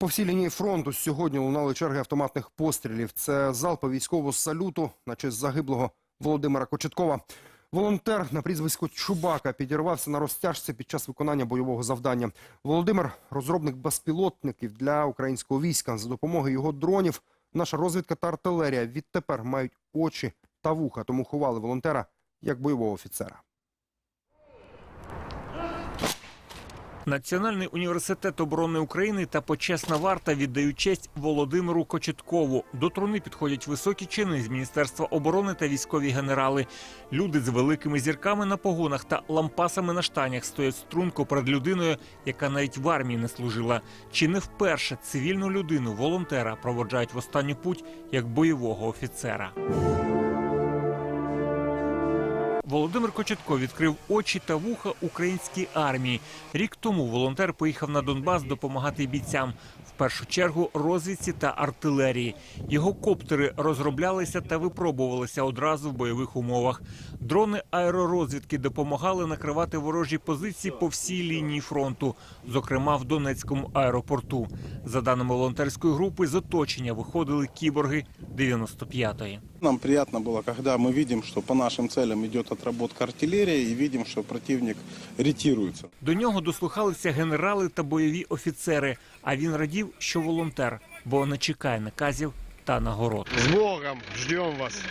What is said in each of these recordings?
По всій лінії фронту сьогодні лунали черги автоматних пострілів. Це залпи військового салюту на честь загиблого Володимира Кочеткова. Волонтер на прізвисько Чубака підірвався на розтяжці під час виконання бойового завдання. Володимир розробник безпілотників для українського війська. За допомогою його дронів наша розвідка та артилерія відтепер мають очі та вуха, тому ховали волонтера як бойового офіцера. Національний університет оборони України та почесна варта віддають честь Володимиру Кочеткову. До труни підходять високі чини з міністерства оборони та військові генерали. Люди з великими зірками на погонах та лампасами на штанях стоять струнко перед людиною, яка навіть в армії не служила. Чи не вперше цивільну людину волонтера проводжають в останню путь як бойового офіцера? Володимир Кочетко відкрив очі та вуха українській армії. Рік тому волонтер поїхав на Донбас допомагати бійцям. В першу чергу розвідці та артилерії. Його коптери розроблялися та випробувалися одразу в бойових умовах. Дрони аеророзвідки допомагали накривати ворожі позиції по всій лінії фронту, зокрема в Донецькому аеропорту. За даними волонтерської групи, з оточення виходили кіборги 95-ї. Нам приятно было, когда мы видим, что по нашим целям идет отработка артиллерии и видим, что противник ретируется. До нього дослухалися генерали та бойові офіцери. А він радів, що волонтер, бо не чекає наказів та нагород. С Богом! Ждем вас!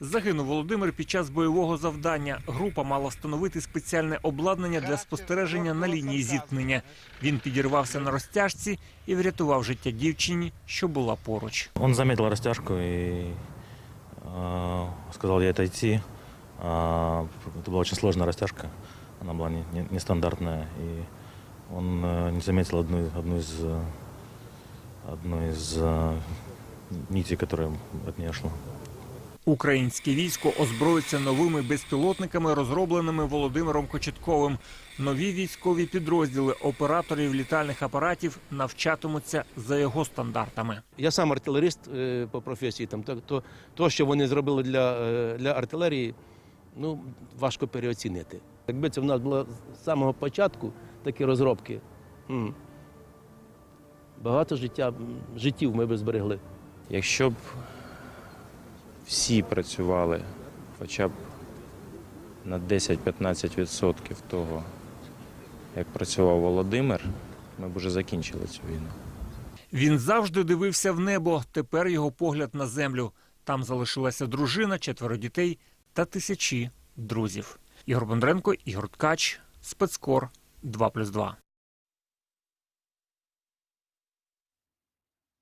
Загинув Володимир під час бойового завдання. Група мала встановити спеціальне обладнання для спостереження на лінії зіткнення. Він підірвався на розтяжці і врятував життя дівчині, що була поруч. Он заметил растяжку и э, сказал ей отойти. А, это была очень сложная растяжка. Она была не- не- нестандартная. И он э, не заметил одну, одну из, э, одну из э, нитей, которая от нее шла. Українське військо озброїться новими безпілотниками, розробленими Володимиром Кочетковим. Нові військові підрозділи операторів літальних апаратів навчатимуться за його стандартами. Я сам артилерист е, по професії. Там то, то, то, що вони зробили для, е, для артилерії, ну важко переоцінити. Якби це в нас було з самого початку такі розробки, багато життя, життів ми б зберегли. Якщо б всі працювали хоча б на 10-15% того, як працював Володимир, ми б уже закінчили цю війну. Він завжди дивився в небо. Тепер його погляд на землю. Там залишилася дружина, четверо дітей та тисячі друзів. Ігор Бондренко, Ігор Ткач, спецкор 2+,2.